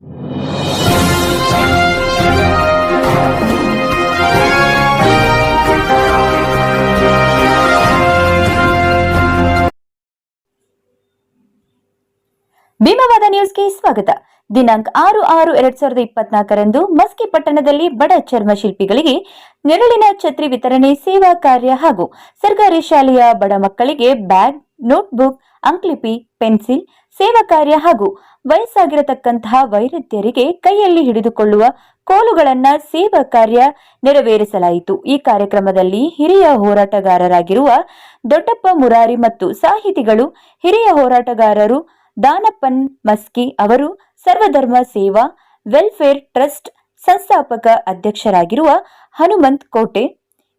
ಭೀಮವಾದ ನ್ಯೂಸ್ಗೆ ಸ್ವಾಗತ. ದಿನಾಂಕ ಆರು ಆರು ಎರಡ್ ಸಾವಿರದ ಇಪ್ಪತ್ನಾಲ್ಕರಂದು ಮಸ್ಕಿ ಪಟ್ಟಣದಲ್ಲಿ ಬಡ ಚರ್ಮ ಶಿಲ್ಪಿಗಳಿಗೆ ನೆರಳಿನ ಛತ್ರಿ ವಿತರಣೆ ಸೇವಾ ಕಾರ್ಯ ಹಾಗೂ ಸರ್ಕಾರಿ ಶಾಲೆಯ ಬಡ ಮಕ್ಕಳಿಗೆ ಬ್ಯಾಗ್, ನೋಟ್ಬುಕ್, ಅಂಕ್ಲಿಪಿ, ಪೆನ್ಸಿಲ್ ಸೇವಾ ಕಾರ್ಯ ಹಾಗೂ ವಯಸ್ಸಾಗಿರತಕ್ಕಂತಹ ವೈರುಧ್ಯರಿಗೆ ಕೈಯಲ್ಲಿ ಹಿಡಿದುಕೊಳ್ಳುವ ಕೋಲುಗಳನ್ನ ಸೇವಾ ಕಾರ್ಯ ನೆರವೇರಿಸಲಾಯಿತು. ಈ ಕಾರ್ಯಕ್ರಮದಲ್ಲಿ ಹಿರಿಯ ಹೋರಾಟಗಾರರಾಗಿರುವ ದೊಡ್ಡಪ್ಪ ಮುರಾರಿ ಮತ್ತು ಸಾಹಿತಿಗಳು, ಹಿರಿಯ ಹೋರಾಟಗಾರರು ದಾನಪ್ಪನ್ ಮಸ್ಕಿ ಅವರು, ಸರ್ವಧರ್ಮ ಸೇವಾ, ವೆಲ್ಫೇರ್ ಟ್ರಸ್ಟ್ ಸಂಸ್ಥಾಪಕ ಅಧ್ಯಕ್ಷರಾಗಿರುವ ಹನುಮಂತ್ ಕೋಟೆ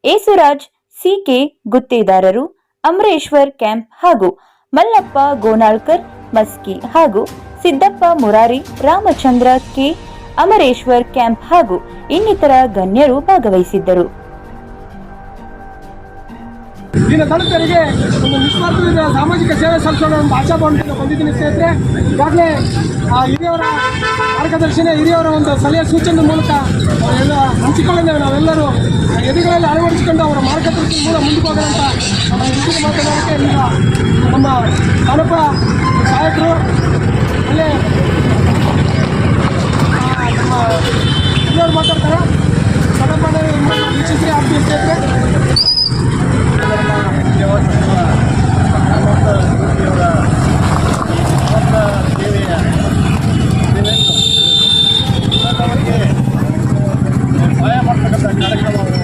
ಏಸುರಾಜ್ ಸಿಕೆ ಗುತ್ತೇದಾರರು, ಅಮರೇಶ್ವರ್ ಕ್ಯಾಂಪ್ ಹಾಗೂ ಮಲ್ಲಪ್ಪ ಗೋನಾಳ್ಕರ್ ಮಸ್ಕಿ ಹಾಗೂ ಸಿದ್ದಪ್ಪ ಮುರಾರಿ, ರಾಮಚಂದ್ರ, ಕೆ. ಅಮರೇಶ್ವರ್ ಕ್ಯಾಂಪ್ ಹಾಗೂ ಇನ್ನಿತರ ಗಣ್ಯರು ಭಾಗವಹಿಸಿದ್ದರು. ದಿನ ದಲಿತರಿಗೆ ಒಂದು ನಿಸ್ವಾರ್ಥದಿಂದ ಸಾಮಾಜಿಕ ಸೇವೆ ಸಲ್ಲಿಸೋಣ ಒಂದು ಆಶಾಭಾವನೆಯಿಂದ ಬಂದಿದ್ದೀನಿ ಸ್ನೇಹಿತರೆ. ಈಗಾಗಲೇ ಆ ಹಿರಿಯವರ ಮಾರ್ಗದರ್ಶನ, ಹಿರಿಯವರ ಒಂದು ಸಲಹೆ ಸೂಚನೆ ಮೂಲಕ ಎಲ್ಲ ಹಂಚಿಕೊಳ್ಳಿದ್ದೇವೆ ನಾವೆಲ್ಲರೂ ಎದುಗಳಲ್ಲಿ ಅಳವಡಿಸಿಕೊಂಡು ಅವರ ಮಾರ್ಗದರ್ಶನ ಮೂಲ ಮುಂದಕ್ಕೆ ಹೋಗೋಣ ಅಂತ ಮಾತನಾಡೋಕ್ಕೆ ಈಗ ತಾಲೂಕ ಸಹಾಯಕರು ಅಲ್ಲೇ ನಮ್ಮ ಹಿರಿಯವರು ಮಾತಾಡ್ತಾರೆ. ಸದಪದ ವೀಕ್ಷಿಸಿ ಸಹಾಯ ಮಾಡ್ತಕ್ಕಂಥ ಕಾರ್ಯಕ್ರಮವನ್ನು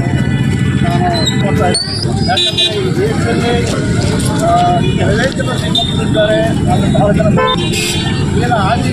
ನಾನು ಕೊಡ್ತಾ ಇದ್ದೀನಿ ಯಾಕಂದರೆ ಈ ದೇಶದಲ್ಲಿ ಜನ ಆದರೆ ಬಹಳ ಜನ ಏನು ಆಗಿ